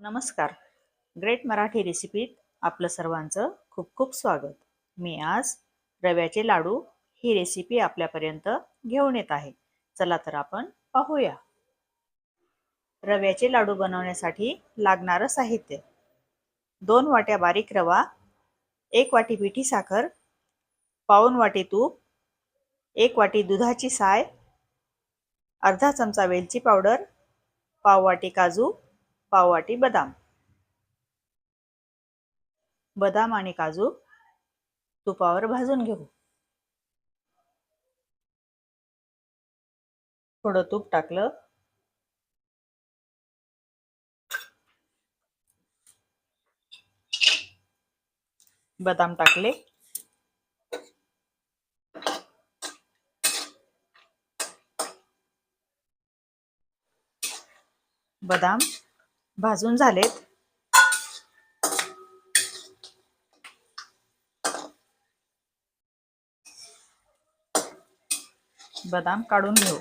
नमस्कार. ग्रेट मराठी रेसिपीत आपलं सर्वांचं खूप खूप स्वागत. मी आज रव्याचे लाडू ही रेसिपी आपल्यापर्यंत घेऊन येत आहे. चला तर आपण पाहूया. रव्याचे लाडू बनवण्यासाठी लागणारं साहित्य. दोन वाट्या बारीक रवा एक वाटी पिठी साखर पाऊन वाटी तूप एक वाटी दुधाची साय अर्धा चमचा वेलची पावडर पाव वाटी काजू पाववाटी बदाम. बदाम आणि काजू तुपावर भाजून घेऊ. थोडं तूप टाकलं. बदाम टाकले. बदाम भाजून झालेत. बदाम काढून घेऊ.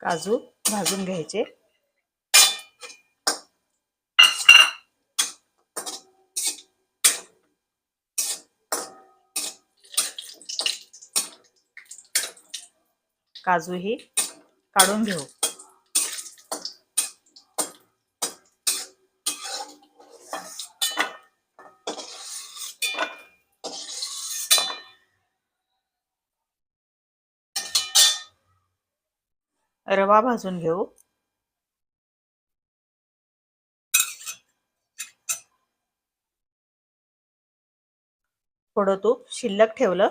काजू भाजून घ्यायचे. काजू हे काढून घेऊ. रवा भाजून घेऊ. थोडं तूप शिल्लक ठेवलं.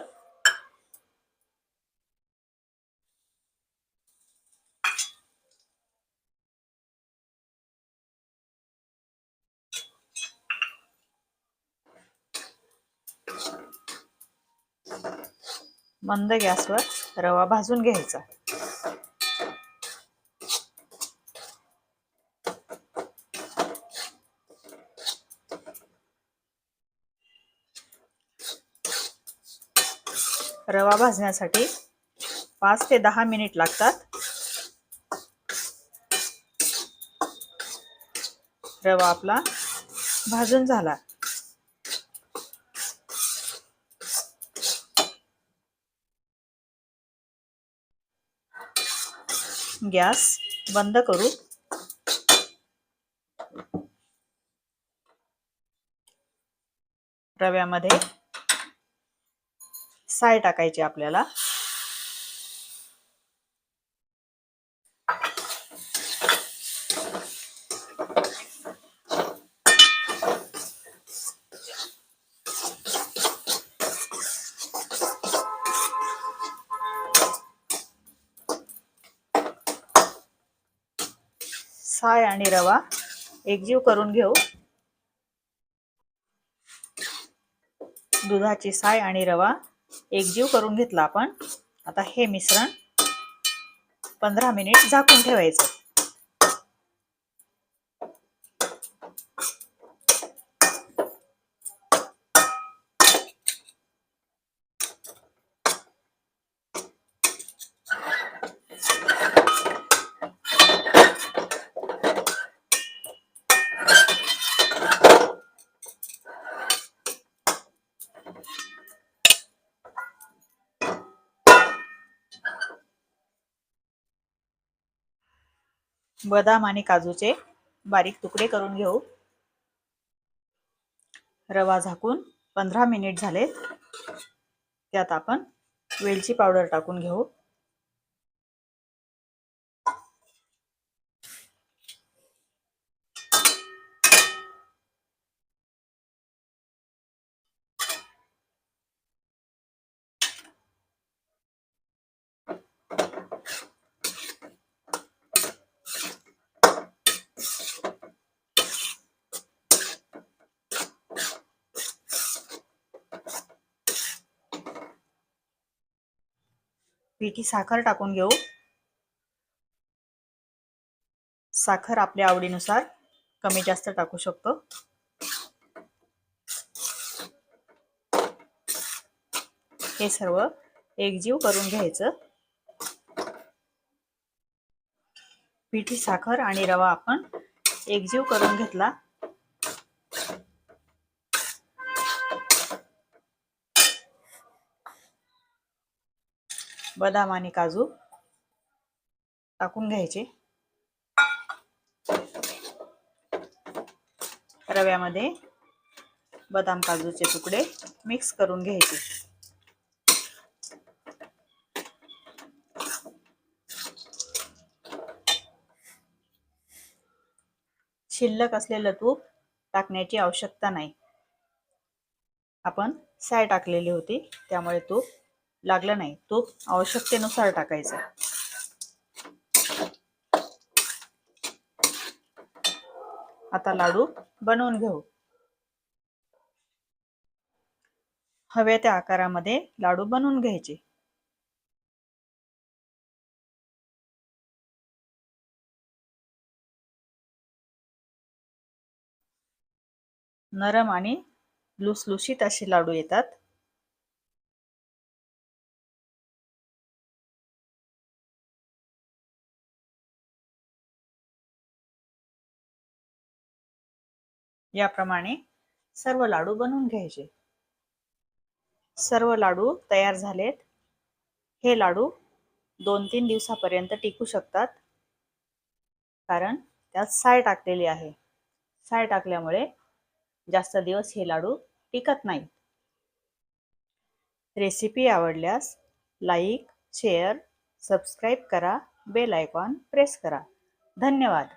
मंद गॅसवर रवा भाजून घ्यायचा. रवा भाजण्यासाठी पाच ते दहा मिनिट लागतात. रवा आपला भाजून झाला. गॅस बंद करू. रव्यामध्ये साय टाकायची आपल्याला. साय आणि रवा एकजीव करून घेऊ. दुधाची साय आणि रवा एकजीव करून घेतला आपण. आता हे मिश्रण पंधरा मिनिट झाकून ठेवायचं. बदाम आणि काजूचे बारीक तुकडे करून घेऊ. रवा झाकून पंधरा मिनिट झाले त्यात आपण वेलची पावडर टाकून घेऊ. पिठी साखर टाकून घेऊ. साखर आपल्या आवडीनुसार कमी जास्त टाकू शकतो. हे सर्व एकजीव करून घ्यायचं. पिठी साखर आणि रवा आपण एकजीव करून घेतला. बदाम आणि काजू टाकून घ्यायचे. रव्यामध्ये बदाम काजूचे तुकडे मिक्स करून घ्यायचे. शिल्लक असलेलं तूप टाकण्याची आवश्यकता नाही. आपण साय टाकलेली होती त्यामुळे तूप लागलं नाही. तूप आवश्यकतेनुसार टाकायचं. आता लाडू बनवून घेऊ. हव्या त्या आकारामध्ये लाडू बनवून घ्यायचे. नरम आणि लुसलुशीत असे लाडू येतात. याप्रमाणे सर्व लाडू बनवून घ्यायचे. सर्व लाडू तयार झालेत. हे लाडू दोन तीन दिवसापर्यंत टिकू शकतात. कारण त्यात साय टाकलेली आहे. साय टाकल्यामुळे जास्त दिवस हे लाडू टिकत नाहीत. रेसिपी आवडल्यास लाईक शेअर सबस्क्राईब करा बेल आयकॉन प्रेस करा. धन्यवाद!